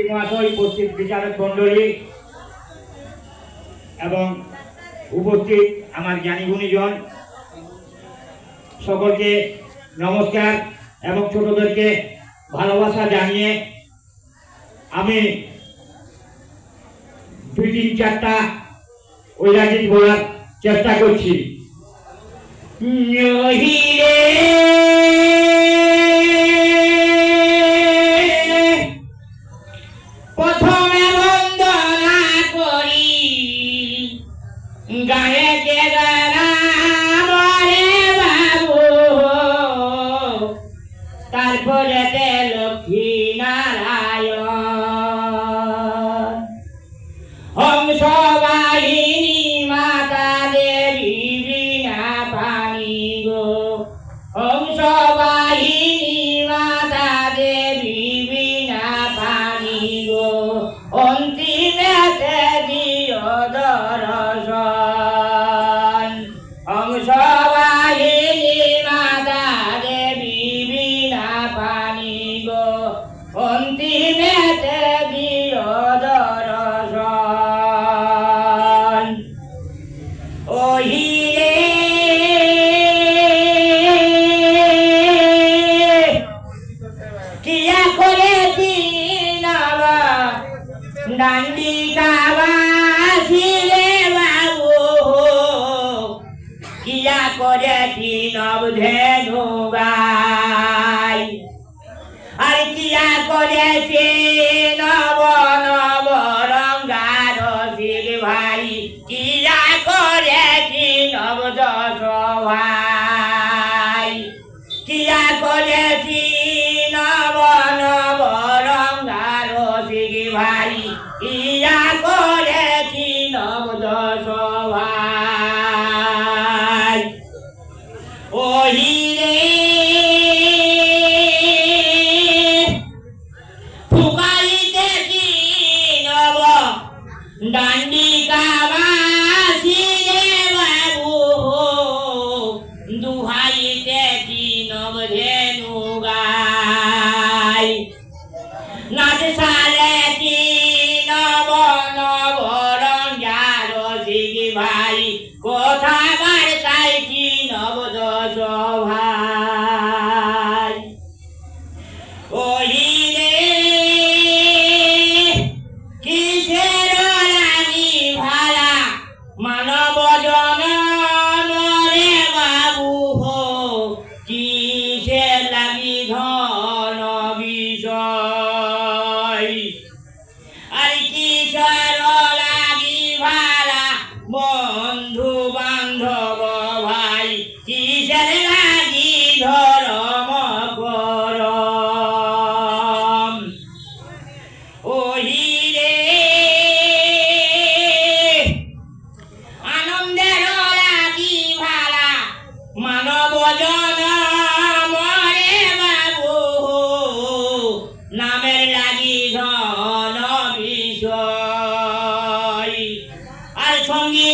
সভাপতি মহাশয়, উপস্থিত বিচারক মণ্ডলী এবং উপস্থিত আমার জ্ঞানী গুণীজন। সকলকে নমস্কার এবং ছোটদেরকে ভালোবাসা জানিয়ে আমি দুই তিন চারটা ঐরাজিত বলার চেষ্টা করছি। প্রথমে বন্দনা করি। গায়ে কে বলে বাবু। তারপরে তে লক্ষ্মী নারায়ণ। হংস বাহিনী মাতা দেবী বিনা পানি গো। গো ডান্ডি বাবু। কিয়া করে দিনব গাই আর কিয়া করেছে নব নব রঙ্গার ভাই? কিয়া করেছি নব দশ ভাই? কিয়া করেছি ডান্ডি কাবাসিরে বাবু দুহাইতে নব ধেনু গাই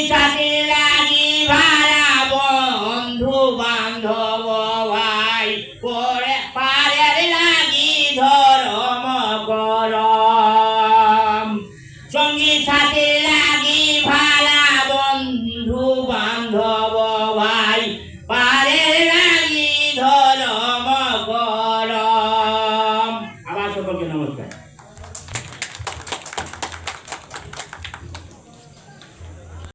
जाते लागी